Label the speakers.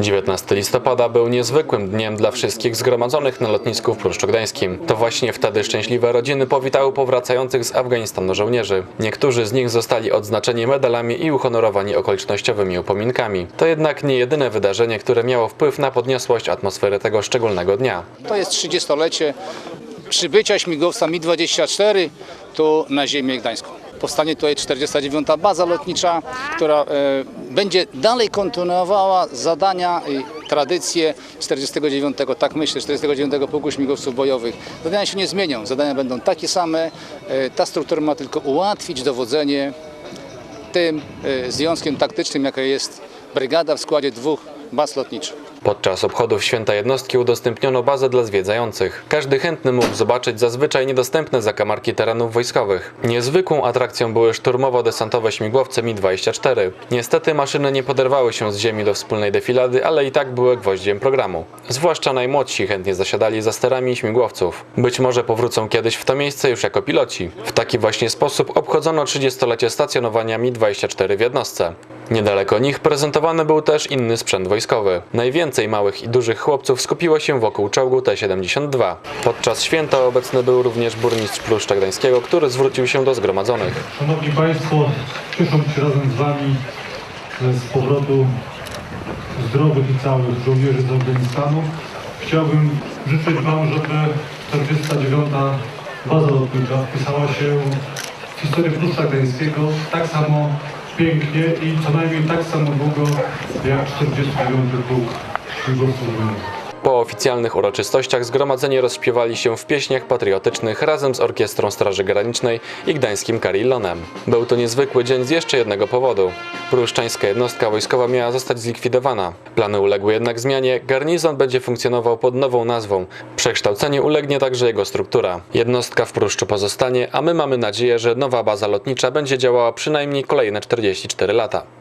Speaker 1: 19 listopada był niezwykłym dniem dla wszystkich zgromadzonych na lotnisku w Pruszczu Gdańskim. To właśnie wtedy szczęśliwe rodziny powitały powracających z Afganistanu żołnierzy. Niektórzy z nich zostali odznaczeni medalami i uhonorowani okolicznościowymi upominkami. To jednak nie jedyne wydarzenie, które miało wpływ na podniosłość atmosfery tego szczególnego dnia.
Speaker 2: To jest 30-lecie przybycia śmigłowca Mi-24 tu na ziemię gdańską. Powstanie tutaj 49. baza lotnicza, która e, będzie dalej kontynuowała zadania i tradycje 49, tak myślę, 49 Pułku Śmigłowców Bojowych. Zadania się nie zmienią, zadania będą takie same. E, ta struktura ma tylko ułatwić dowodzenie tym e, związkiem taktycznym, jaka jest brygada w składzie dwóch baz lotniczych.
Speaker 1: Podczas obchodów święta jednostki udostępniono bazę dla zwiedzających. Każdy chętny mógł zobaczyć zazwyczaj niedostępne zakamarki terenów wojskowych. Niezwykłą atrakcją były szturmowo-desantowe śmigłowce Mi-24. Niestety maszyny nie poderwały się z ziemi do wspólnej defilady, ale i tak były gwoździem programu. Zwłaszcza najmłodsi chętnie zasiadali za sterami śmigłowców. Być może powrócą kiedyś w to miejsce już jako piloci. W taki właśnie sposób obchodzono 30-lecie stacjonowania Mi-24 w jednostce. Niedaleko nich prezentowany był też inny sprzęt wojskowy. Najwięcej małych i dużych chłopców skupiło się wokół czołgu T-72. Podczas święta obecny był również burmistrz Pruszcza Gdańskiego, który zwrócił się do zgromadzonych.
Speaker 3: Szanowni Państwo, ciesząc się razem z Wami z powrotu zdrowych i całych żołnierzy z Afganistanu, chciałbym życzyć Wam, żeby 49. baza lotnicza wpisała się w historię Pruszcza Gdańskiego tak samo pięknie i co najmniej tak samo długo jak 49. Pułk Wojennych.
Speaker 1: Po oficjalnych uroczystościach zgromadzeni rozśpiewali się w pieśniach patriotycznych razem z Orkiestrą Straży Granicznej i gdańskim Carillonem. Był to niezwykły dzień z jeszcze jednego powodu. Pruszczańska jednostka wojskowa miała zostać zlikwidowana. Plany uległy jednak zmianie, garnizon będzie funkcjonował pod nową nazwą. Przekształceniu ulegnie także jego struktura. Jednostka w Pruszczu pozostanie, a my mamy nadzieję, że nowa baza lotnicza będzie działała przynajmniej kolejne 44 lata.